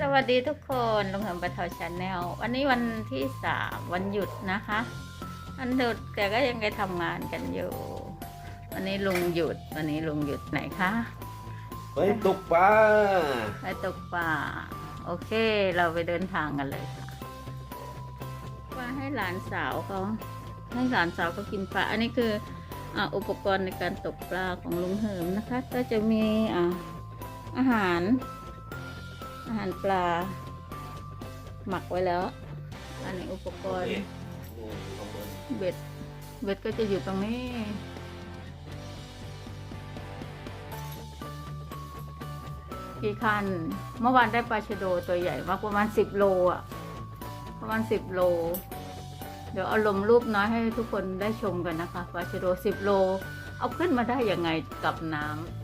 สวัสดีทุกคนลุงเหิมปะเทาชาแนลวันนี้วันที่สามวันหยุดนะคะวันหยุดแต่ก็ยังไปทำงานกันอยู่ วันนี้ลุงหยุด วันนี้ลุงหยุดไหนคะไปตกปลาไปตกปลาโอเค เราไปเดินทางกันเลยค่ะว่าให้หลานสาวเขาให้หลานสาวเขากินปลาอันนี้คืออ่าอุปกรณ์ในการตกปลาของลุงเหิมนะคะ ก็จะมีอ่าอาหาร อาหารปลา หมักไว้แล้ว อันนี้อุปกรณ์ เบ็ด เบ็ดก็จะอยู่ตรงนี้ กี่คัน เมื่อวานได้ปลาชะโดตัวใหญ่มากประมาณสิบโลอะ ประมาณสิบโล เดี๋ยวเอาลงรูปน้อยให้ทุกคนได้ชมกันนะคะ ปลาชะโดสิบโล เอาขึ้นมาได้ยังไงกับน้ำ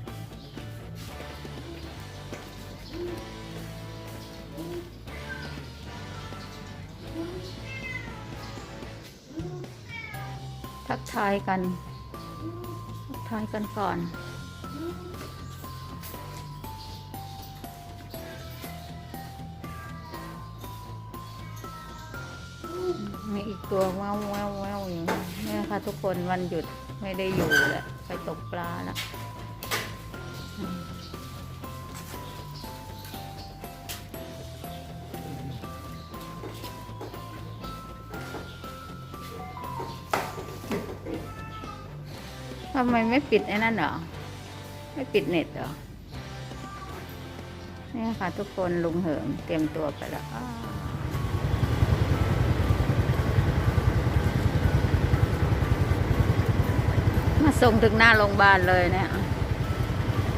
ทักทายกัน ทักทายกันก่อน มีอีกตัวแววแววแววอยู่เนี่ยค่ะทุกคนวันหยุดไม่ได้อยู่แหละไปตกปลาแล้วำไมไม่ปิดไอ้นั่นเหรอ ไม่ปิดเน็ตเหรอเนี่ยค่ะทุกคนลุงเหิมเตรียมตัวไปแล้วมาส่งถึงหน้าโรงพยาบาลเลยเนี่ย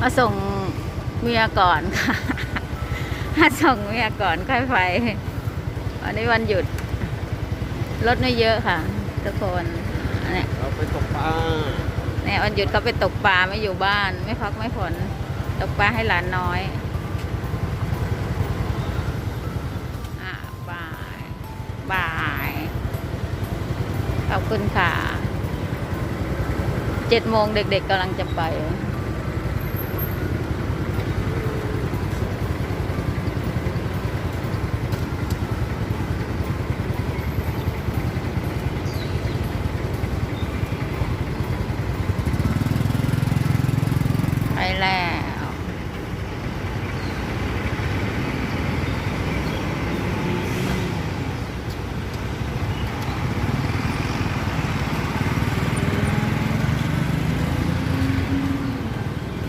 มาส่งเมียก่อนค่ะ มาส่งเมียก่อนค่อยไป วันนี้วันหยุด รถไม่เยอะค่ะ ทุกคนเนี่ยเราไปตกปลา เนี่ยวันหยุดเขาไปตกปลาไม่อยู่บ้าน ไม่พักไม่ผ่อนตกปลาให้หลานน้อยอ่าบายบายขอบคุณค่ะเจ็ดโมงเด็กๆกำลังจะไป ไป แล้ว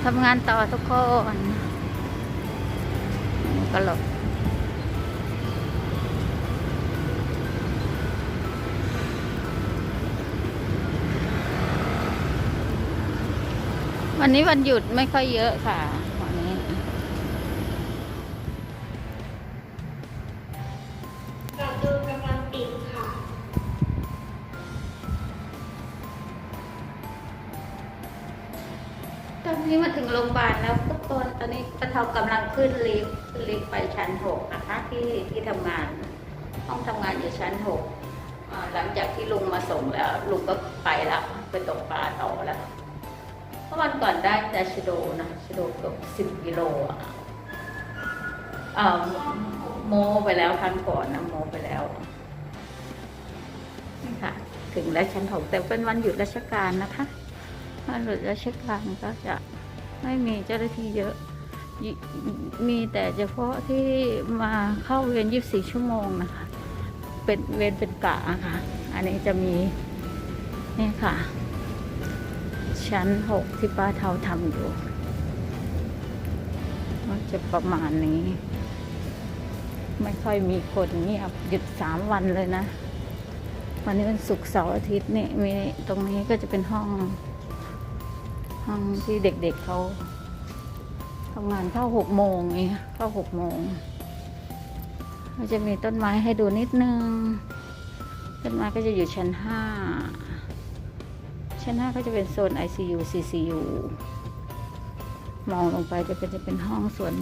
ทำงานต่อทุกคน ก็หลบ วันนี้วันหยุดไม่ค่อยเยอะค่ะวันนี้ประตูกำลังปิดค่ะ ตอนนี้มาถึงโรงพยาบาลแล้วทุกคนตอนนี้ปะเทากำลังขึ้นลิฟต์ขึ้นลิฟต์ไปชั้นหกนะคะที่ที่ทำงาน ห้องทำงานอยู่ชั้นหกอ่าหลังจากที่ลุงมาส่งแล้ว ลุงก็ไปแล้วไปตกปลาต่อแล้ว เพราะวันก่อนได้แต่ชโดนะชโดเกือบสิบกิโลอะเอ่อโมไปแล้วครั้งก่อนนะโมไปแล้วนี่ค่ะถึงแล้วชั้นหกแต่เป็นวันหยุดราชการนะคะวันหยุดราชการก็จะไม่มีเจ้าหน้าที่เยอะ มีแต่เฉพาะที่มาเข้าเวร24ชั่วโมงนะคะ เป็นเวรเป็นกะอะค่ะ อันนี้จะมีนี่ค่ะ ชั้นหกที่ป้าเทาทำอยู่ก็จะประมาณนี้ ไม่ค่อยมีคนเงียบหยุดสามวันเลยนะ วันนี้เป็นศุกร์เสาร์อาทิตย์นี่มีตรงนี้ก็จะเป็นห้อง ห้องที่เด็กๆเเขาทำงานเข้าหกโมงเองเข้าหกโมงก็จะมีต้นไม้ให้ดูนิดนึง ต้นไม้ก็จะอยู่ชั้นห้า ชั้นห้าก็จะเป็นโซน ICU CCU มองลงไปจะเป็นจะเป็นห้องส่วน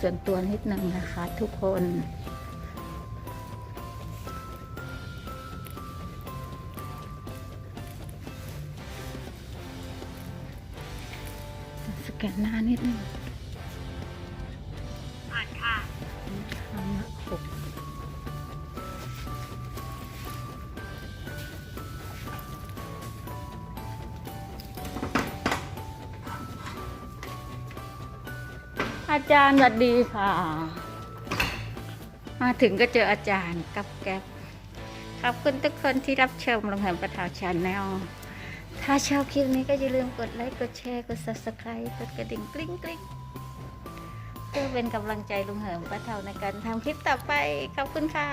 ส่วนตัวนิดนึงนะคะทุกคนสแกนหน้านิดนึง อาจารย์สวัสดีค่ะ มาถึงก็เจออาจารย์กับแก๊บขอบคุณทุกคนที่รับชมลงแหมประทาวชาแนลถ้าชอบคลิปนี้ก็อย่าลืมกดไลค์ กดแชร์ กด subscribe กดกระดิ่งกริ๊งกริ๊งเพื่อเป็นกำลังใจลุงเหิมป้าเทาในการทำคลิปต่อไป ขอบคุณค่ะ